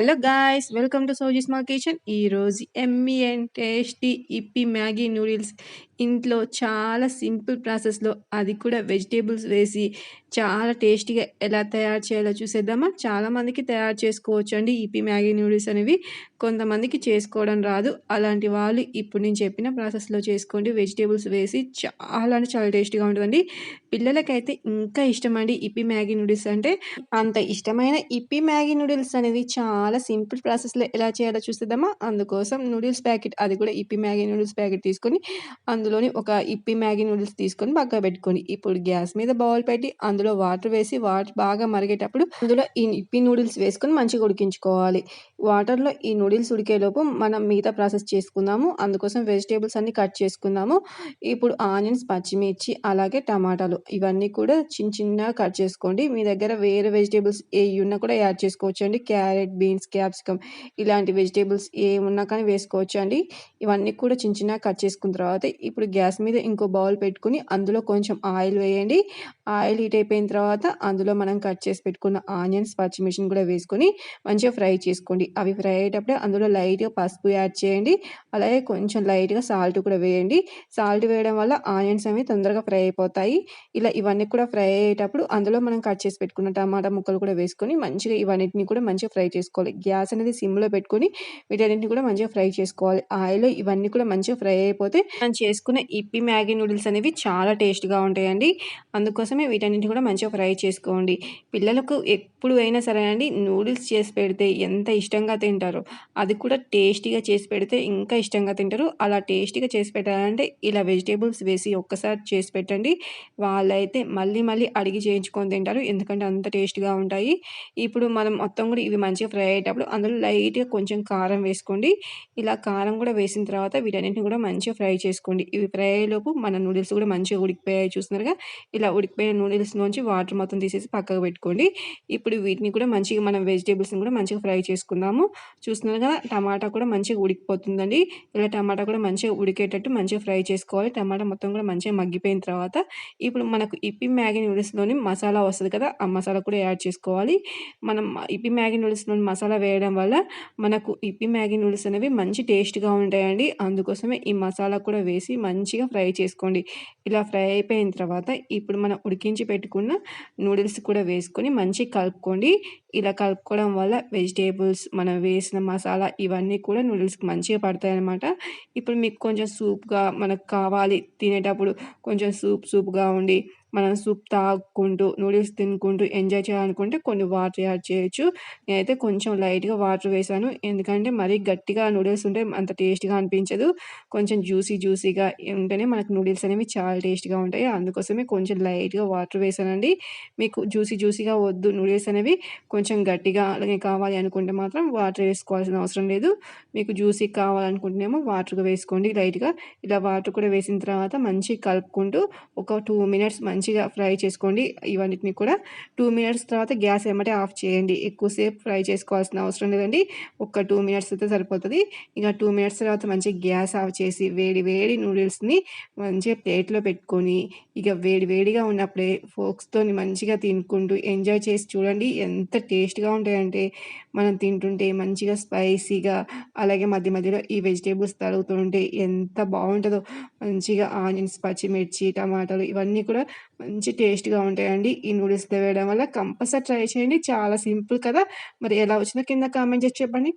Hello guys welcome to Sowji small kitchen. ఈరోజు yummy and tasty ఇప్పి Maggi noodles. ఇంట్లో చాలా సింపుల్ ప్రాసెస్లో అది కూడా వెజిటేబుల్స్ వేసి చాలా టేస్టీగా ఎలా తయారు చేయాలో చూసేద్దామా? చాలామందికి తయారు చేసుకోవచ్చు అండి ఇప్పి మ్యాగీ నూడిల్స్ అనేవి. కొంతమందికి చేసుకోవడం రాదు. అలాంటి వాళ్ళు ఇప్పుడు నేను చెప్పిన ప్రాసెస్లో చేసుకోండి. వెజిటేబుల్స్ వేసి చాలా అంటే చాలా టేస్టీగా ఉంటుందండి. పిల్లలకైతే ఇంకా ఇష్టం అండి ఇప్పి మ్యాగీ నూడిల్స్ అంటే. అంత ఇష్టమైన ఇప్పి మ్యాగీ నూడిల్స్ అనేవి చాలా చాలా సింపుల్ ప్రాసెస్లో ఎలా చేయాలో చూసేద్దామా? అందుకోసం నూడిల్స్ ప్యాకెట్ అది కూడా ఇప్పి మ్యాగీ నూడిల్స్ ప్యాకెట్ తీసుకొని అందులోని ఒక ఇప్పి మ్యాగీ నూడిల్స్ తీసుకొని పక్క పెట్టుకొని ఇప్పుడు గ్యాస్ మీద బౌల్ పెట్టి అందులో వాటర్ వేసి వాటర్ బాగా మరిగేటప్పుడు అందులో ఈ ఇప్పి నూడిల్స్ వేసుకొని మంచిగా ఉడికించుకోవాలి. వాటర్లో ఈ నూడిల్స్ ఉడికేలోపు మనం మిగతా ప్రాసెస్ చేసుకుందాము. అందుకోసం వెజిటేబుల్స్ అన్ని కట్ చేసుకుందాము. ఇప్పుడు ఆనియన్స్ పచ్చిమిర్చి అలాగే టమాటాలు ఇవన్నీ కూడా చిన్న చిన్నగా కట్ చేసుకోండి. మీ దగ్గర వేరే వెజిటేబుల్స్ ఏ ఉన్నా కూడా యాడ్ చేసుకోవచ్చు అండి క్యారెట్ బీన్స్ క్యాప్సికమ్ ఇలాంటి వెజిటేబుల్స్ ఏ ఉన్నా కానీ వేసుకోవచ్చు అండి ఇవన్నీ కూడా చిన్న చిన్నగా కట్ చేసుకున్న తర్వాత ఇప్పుడు గ్యాస్ మీద ఇంకో బౌల్ పెట్టుకుని అందులో కొంచెం ఆయిల్ వేయండి. ఆయిల్ హీట్ అయిపోయిన తర్వాత అందులో మనం కట్ చేసి పెట్టుకున్న ఆనియన్స్ పచ్చిమిర్చిని కూడా వేసుకొని మంచిగా ఫ్రై చేసుకోండి. అవి ఫ్రై అయ్యేటప్పుడే అందులో లైట్గా పసుపు యాడ్ చేయండి. అలాగే కొంచెం లైట్గా సాల్ట్ కూడా వేయండి. సాల్ట్ వేయడం వల్ల ఆనియన్స్ అనేవి తొందరగా ఫ్రై అయిపోతాయి. ఇలా ఇవన్నీ కూడా ఫ్రై అయ్యేటప్పుడు అందులో మనం కట్ చేసి పెట్టుకున్న టమాటా ముక్కలు కూడా వేసుకొని మంచిగా ఇవన్నిటిని కూడా మంచిగా ఫ్రై చేసుకోవాలి. గ్యాస్ అనేది సిమ్లో పెట్టుకొని వీటన్నిటిని కూడా మంచిగా ఫ్రై చేసుకోవాలి. ఆయిల్ ఇవన్నీ కూడా మంచిగా ఫ్రై అయిపోతే మనం చేసుకున్న ఇప్పి మ్యాగీ నూడిల్స్ అనేవి చాలా టేస్ట్గా ఉంటాయండి. అందుకోసమే వీటన్నిటిని కూడా మంచిగా ఫ్రై చేసుకోండి. పిల్లలకు ఎప్పుడు అయినా సరే అండి నూడిల్స్ చేసి పెడితే ఎంత ఇష్టం ఇష్టంగా తింటారు. అది కూడా టేస్టీగా చేసి పెడితే ఇంకా ఇష్టంగా తింటారు. అలా టేస్టీగా చేసి పెట్టాలంటే ఇలా వెజిటేబుల్స్ వేసి ఒక్కసారి చేసి పెట్టండి. వాళ్ళైతే మళ్ళీ మళ్ళీ అడిగి చేయించుకొని తింటారు. ఎందుకంటే అంత టేస్ట్గా ఉంటాయి. ఇప్పుడు మనం మొత్తం కూడా ఇవి మంచిగా ఫ్రై అయ్యేటప్పుడు అందులో లైట్గా కొంచెం కారం వేసుకోండి. ఇలా కారం కూడా వేసిన తర్వాత వీటన్నింటిని కూడా మంచిగా ఫ్రై చేసుకోండి. ఇవి ఫ్రై అయ్యేలోపు మన నూడిల్స్ కూడా మంచిగా ఉడికిపోయాయి. చూస్తున్నారుగా ఇలా ఉడికిపోయిన నూడిల్స్ నుంచి వాటర్ మొత్తం తీసేసి పక్కకు పెట్టుకోండి. ఇప్పుడు వీటిని కూడా మంచిగా మనం వెజిటేబుల్స్ని కూడా మంచిగా ఫ్రై చేసుకుందాం. చేసుకుందాము చూస్తున్నారు కదా టమాటా కూడా మంచిగా ఉడికిపోతుందండి. ఇలా టమాటా కూడా మంచిగా ఉడికేటట్టు మంచిగా ఫ్రై చేసుకోవాలి. టమాటా మొత్తం కూడా మంచిగా మగ్గిపోయిన తర్వాత ఇప్పుడు మనకు ఇప్పి మ్యాగీ నూడిల్స్లోని మసాలా వస్తుంది కదా ఆ మసాలా కూడా యాడ్ చేసుకోవాలి. మనం ఇప్పి మ్యాగీ నూడిల్స్లోని మసాలా వేయడం వల్ల మనకు ఇప్పి మ్యాగీ నూడిల్స్ అనేవి మంచి టేస్ట్గా ఉంటాయండి. అందుకోసమే ఈ మసాలా కూడా వేసి మంచిగా ఫ్రై చేసుకోండి. ఇలా ఫ్రై అయిపోయిన తర్వాత ఇప్పుడు మనం ఉడికించి పెట్టుకున్న నూడిల్స్ కూడా వేసుకొని మంచిగా కలుపుకోండి. ఇలా కలుపుకోవడం వల్ల వెజిటేబుల్స్ మనం వేసిన మసాలా ఇవన్నీ కూడా నూడిల్స్కి మంచిగా పడతాయి అన్నమాట ఇప్పుడు మీకు కొంచెం సూప్గా మనకు కావాలి తినేటప్పుడు కొంచెం సూప్ సూప్గా ఉండి మనం సూప్ తాగుకుంటూ నూడిల్స్ తినుకుంటూ ఎంజాయ్ చేయాలనుకుంటే కొన్ని వాటర్ యాడ్ చేయొచ్చు. నేనైతే కొంచెం లైట్గా వాటర్ వేసాను. ఎందుకంటే మరీ గట్టిగా నూడిల్స్ ఉంటే అంత టేస్ట్గా అనిపించదు. కొంచెం జ్యూసీ జ్యూసీగా ఉంటేనే మనకు నూడిల్స్ అనేవి చాలా టేస్ట్గా ఉంటాయి. అందుకోసమే కొంచెం లైట్గా వాటర్ వేసానండి. మీకు జ్యూసీ జ్యూసీగా వద్దు నూడిల్స్ అనేవి. కొంచెం గట్టిగా అలాగే కావాలి అనుకుంటే మాత్రం వాటర్ వేసుకోవాల్సిన అవసరం లేదు. మీకు జ్యూసీ కావాలనుకుంటేనేమో వాటర్ వేసుకోండి లైట్గా. ఇలా వాటర్ కూడా వేసిన తర్వాత మంచిగా కలుపుకుంటూ ఒక టూ మినిట్స్ మంచి మంచిగా ఫ్రై చేసుకోండి. ఇవన్నిటిని కూడా టూ మినిట్స్ తర్వాత గ్యాస్ ఏమంటే ఆఫ్ చేయండి. ఎక్కువసేపు ఫ్రై చేసుకోవాల్సిన అవసరం లేదండి. ఒక టూ మినిట్స్ అయితే సరిపోతుంది. ఇక టూ మినిట్స్ తర్వాత మంచిగా గ్యాస్ ఆఫ్ చేసి వేడి వేడి నూడిల్స్ని మంచిగా ప్లేట్లో పెట్టుకొని ఇక వేడి వేడిగా ఉన్నప్పుడే ఫోక్స్తో మంచిగా తినుకుంటూ ఎంజాయ్ చేసి చూడండి. ఎంత టేస్ట్గా ఉంటాయంటే మనం తింటుంటే మంచిగా స్పైసీగా అలాగే మధ్య మధ్యలో ఈ వెజిటేబుల్స్ తరుగుతుంటే ఎంత బాగుంటుందో. మంచిగా ఆనియన్స్ పచ్చిమిర్చి టమాటాలు ఇవన్నీ కూడా మంచి టేస్ట్గా ఉంటాయండి. ఈ నూడిల్స్ వేయడం వల్ల కంపల్సరీ ట్రై చేయండి. చాలా సింపుల్ కదా! మరి ఎలా వచ్చినా కింద కామెంట్ చేసి చెప్పండి.